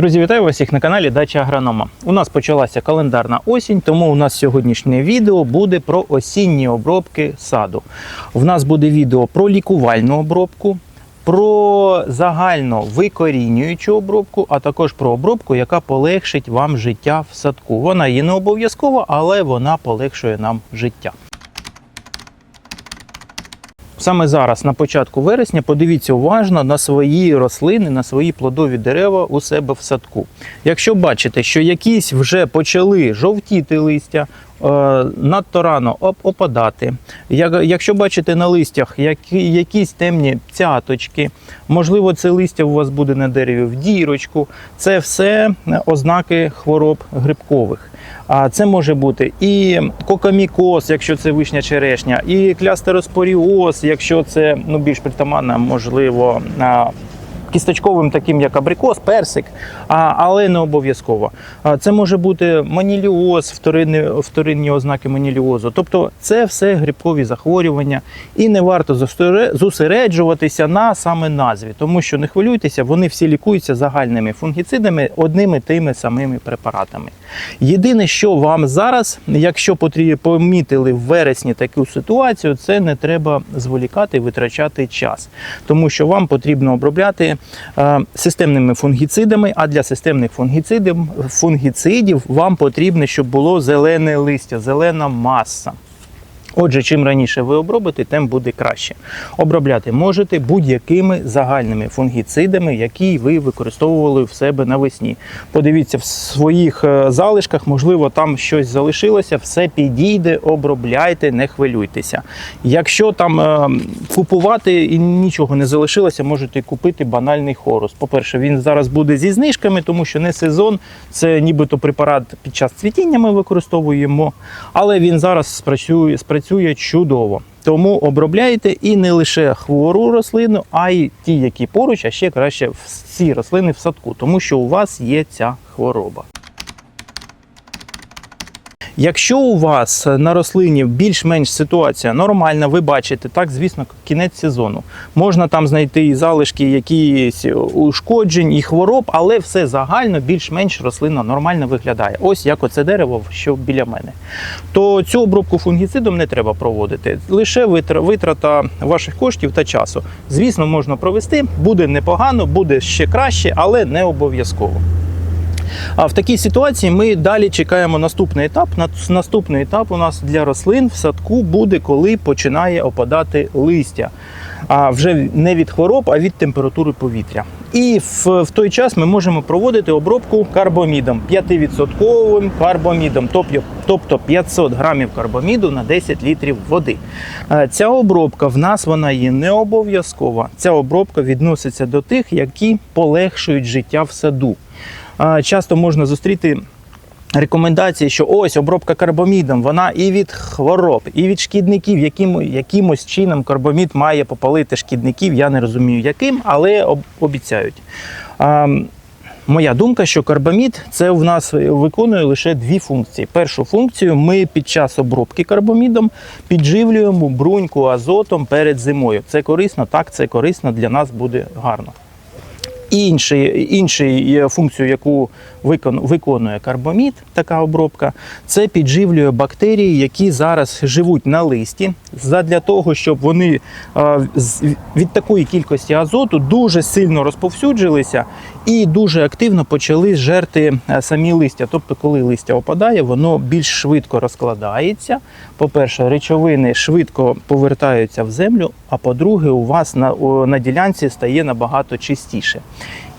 Друзі, вітаю вас всіх на каналі Дача Агронома. У нас почалася календарна осінь, тому у нас сьогоднішнє відео буде про осінні обробки саду. В нас буде відео про лікувальну обробку, про загально викорінюючу обробку, а також про обробку, яка полегшить вам життя в садку. Вона є не обов'язкова, але вона полегшує нам життя. Саме зараз, на початку вересня, подивіться уважно на свої рослини, на свої плодові дерева у себе в садку. Якщо бачите, що якісь вже почали жовтіти листя, е, надто рано опадати. Якщо бачите на листях якісь темні цяточки, можливо, це листя у вас буде на дереві в дірочку, це все ознаки хвороб грибкових. А це може бути і кокамікоз, якщо це вишня черешня, і клястероспоріоз, якщо це ну, більш притаманна, можливо, кісточковим, таким як абрикос, персик, але не обов'язково. Це може бути маніліоз, вторинні, вторинні ознаки маніліозу. Тобто це все грибкові захворювання, і не варто зосереджуватися на саме назві, тому що не хвилюйтеся, вони всі лікуються загальними фунгіцидами, одними тими самими препаратами. Єдине, що вам зараз, якщо помітили в вересні таку ситуацію, це не треба зволікати витрачати час, тому що вам потрібно обробляти системними фунгіцидами. А для системних фунгіцидів, фунгіцидів вам потрібно, щоб було зелене листя, зелена маса. Отже, чим раніше ви обробите, тим буде краще. Обробляти можете будь-якими загальними фунгіцидами, які ви використовували в себе навесні. Подивіться в своїх е, залишках, можливо, там щось залишилося, все підійде, обробляйте, не хвилюйтеся. Якщо там е, купувати і нічого не залишилося, можете купити банальний хорус. По-перше, він зараз буде зі знижками, тому що не сезон, це нібито препарат під час цвітіння ми використовуємо, але він зараз спрацює, спрацює чудово. Тому обробляйте і не лише хвору рослину, а й ті, які поруч, а ще краще всі рослини в садку, тому що у вас є ця хвороба. Якщо у вас на рослині більш-менш ситуація нормальна, ви бачите, так, звісно, кінець сезону. Можна там знайти і залишки якісь ушкоджень і хвороб, але все загально більш-менш рослина нормально виглядає. Ось як оце дерево, що біля мене. То цю обробку фунгіцидом не треба проводити. Лише витра- витрата ваших коштів та часу. Звісно, можна провести, буде непогано, буде ще краще, але не обов'язково. А в такій ситуації ми далі чекаємо наступний етап. Наступний етап у нас для рослин в садку буде, коли починає опадати листя. А вже не від хвороб, а від температури повітря. І в, в той час ми можемо проводити обробку карбомідом 5% карбомідом, тобто- тобто 500 грамів карбоміду на 10 літрів води. Е, Ця обробка в нас вона є не обов'язкова. Ця обробка відноситься до тих, які полегшують життя в саду. Часто можна зустріти рекомендації, що ось обробка карбомідом, вона і від хвороб, і від шкідників, яким, якимось чином карбомід має попалити шкідників. Я не розумію, яким, але об- обіцяють. Моя думка, що карбамід це в нас виконує лише дві функції. Першу функцію ми під час обробки карбамідом підживлюємо бруньку азотом перед зимою. Це корисно, так, це корисно для нас буде гарно. Інший, інший функцію, яку виконує карбомід, така обробка, це підживлює бактерії, які зараз живуть на листі, задля того, щоб вони е, від такої кількості азоту дуже сильно розповсюджилися і дуже активно почали жерти е, самі листя. Тобто, коли листя опадає, воно більш швидко розкладається. По-перше, речовини швидко повертаються в землю, а по-друге, у вас на, на ділянці стає набагато чистіше.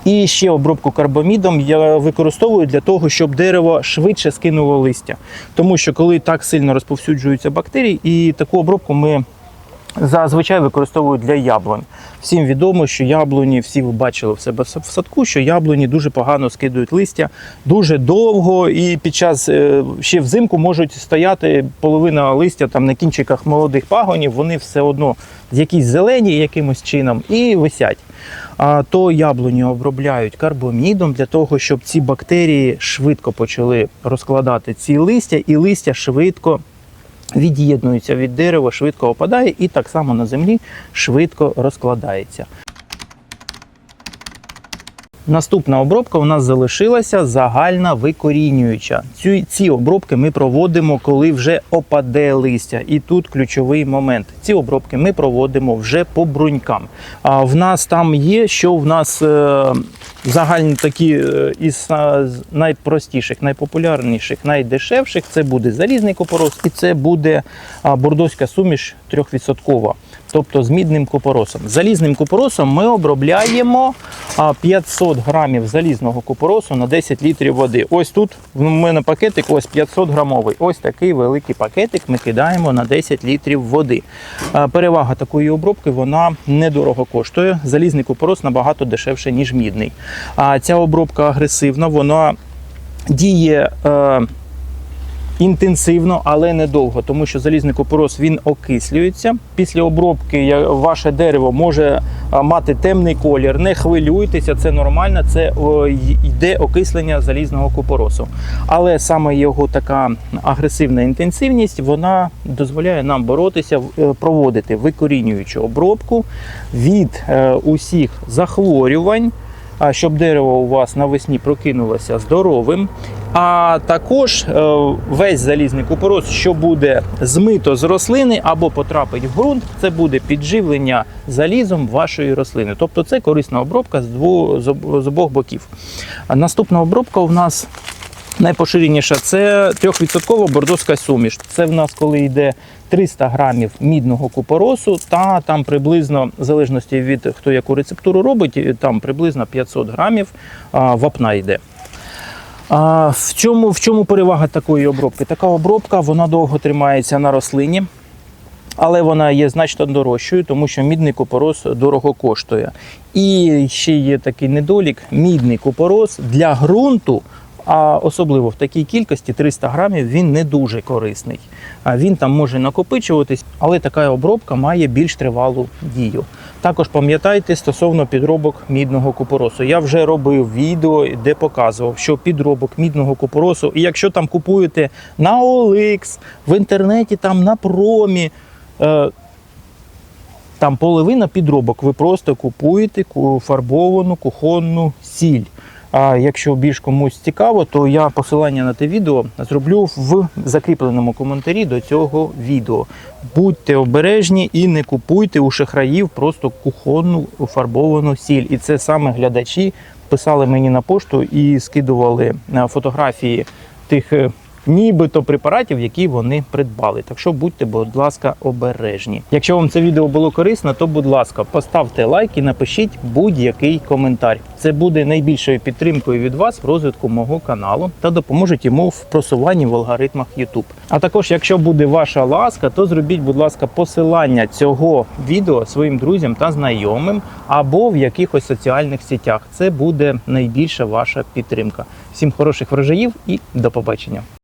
І ще обробку карбамідом я використовую для того, щоб дерево швидше скинуло листя. Тому що коли так сильно розповсюджуються бактерії, і таку обробку ми зазвичай використовують для яблунь. Всім відомо, що яблуні, всі ви бачили в себе в садку, що яблуні дуже погано скидують листя дуже довго, і під час е, ще взимку можуть стояти половина листя там на кінчиках молодих пагонів, вони все одно якісь зелені якимось чином і висять. А то яблуні обробляють карбомідом для того, щоб ці бактерії швидко почали розкладати ці листя, і листя швидко від'єднується від дерева, швидко опадає і так само на землі швидко розкладається. Наступна обробка у нас залишилася загальна викорінююча. Ці, ці обробки ми проводимо, коли вже опаде листя. І тут ключовий момент. Ці обробки ми проводимо вже по брунькам. А в нас там є, що в нас е, загальні такі е, із е, найпростіших, найпопулярніших, найдешевших. Це буде залізний купорос і це буде а, бордоська суміш 3%. Тобто з мідним купоросом. Залізним купоросом ми обробляємо 500 грамів залізного купоросу на 10 літрів води. Ось тут в мене пакетик ось 500 грамовий. Ось такий великий пакетик ми кидаємо на 10 літрів води. Перевага такої обробки вона недорого коштує. Залізний купорос набагато дешевше, ніж мідний. А ця обробка агресивна, вона діє. Інтенсивно, але недовго, тому що залізний купорос він окислюється. Після обробки ваше дерево може мати темний колір. Не хвилюйтеся, це нормально. Це йде окислення залізного купоросу. Але саме його така агресивна інтенсивність вона дозволяє нам боротися, е, проводити викорінюючу обробку від е, усіх захворювань щоб дерево у вас навесні прокинулося здоровим. А також е, весь залізний купорос, що буде змито з рослини або потрапить в ґрунт, це буде підживлення залізом вашої рослини. Тобто це корисна обробка з, обох боків. Наступна обробка у нас Найпоширеніша це 3% бордоська суміш. Це в нас, коли йде 300 грамів мідного купоросу, та там приблизно, в залежності від хто яку рецептуру робить, там приблизно 500 грамів вапна йде. А, в, чому, в чому перевага такої обробки? Така обробка вона довго тримається на рослині. Але вона є значно дорожчою, тому що мідний купорос дорого коштує. І ще є такий недолік: мідний купорос для ґрунту, а особливо в такій кількості 300 грамів, він не дуже корисний. Він там може накопичуватись, але така обробка має більш тривалу дію. Також пам'ятайте стосовно підробок мідного купоросу. Я вже робив відео, де показував, що підробок мідного купоросу, і якщо там купуєте на OLX, в інтернеті, там на промі. Е, там половина підробок. Ви просто купуєте фарбовану кухонну сіль. А якщо більш комусь цікаво, то я посилання на те відео зроблю в закріпленому коментарі до цього відео. Будьте обережні і не купуйте у шахраїв просто кухонну фарбовану сіль. І це саме глядачі писали мені на пошту і скидували е, фотографії тих е, нібито препаратів, які вони придбали. Так що будьте, будь ласка, обережні. Якщо вам це відео було корисно, то будь ласка, поставте лайк і напишіть будь-який коментар. Це буде найбільшою підтримкою від вас в розвитку мого каналу та допоможе йому в просуванні в алгоритмах YouTube. А також, якщо буде ваша ласка, то зробіть, будь ласка, посилання цього відео своїм друзям та знайомим або в якихось соціальних сетях. Це буде найбільша ваша підтримка. Всім хороших врожаїв і до побачення.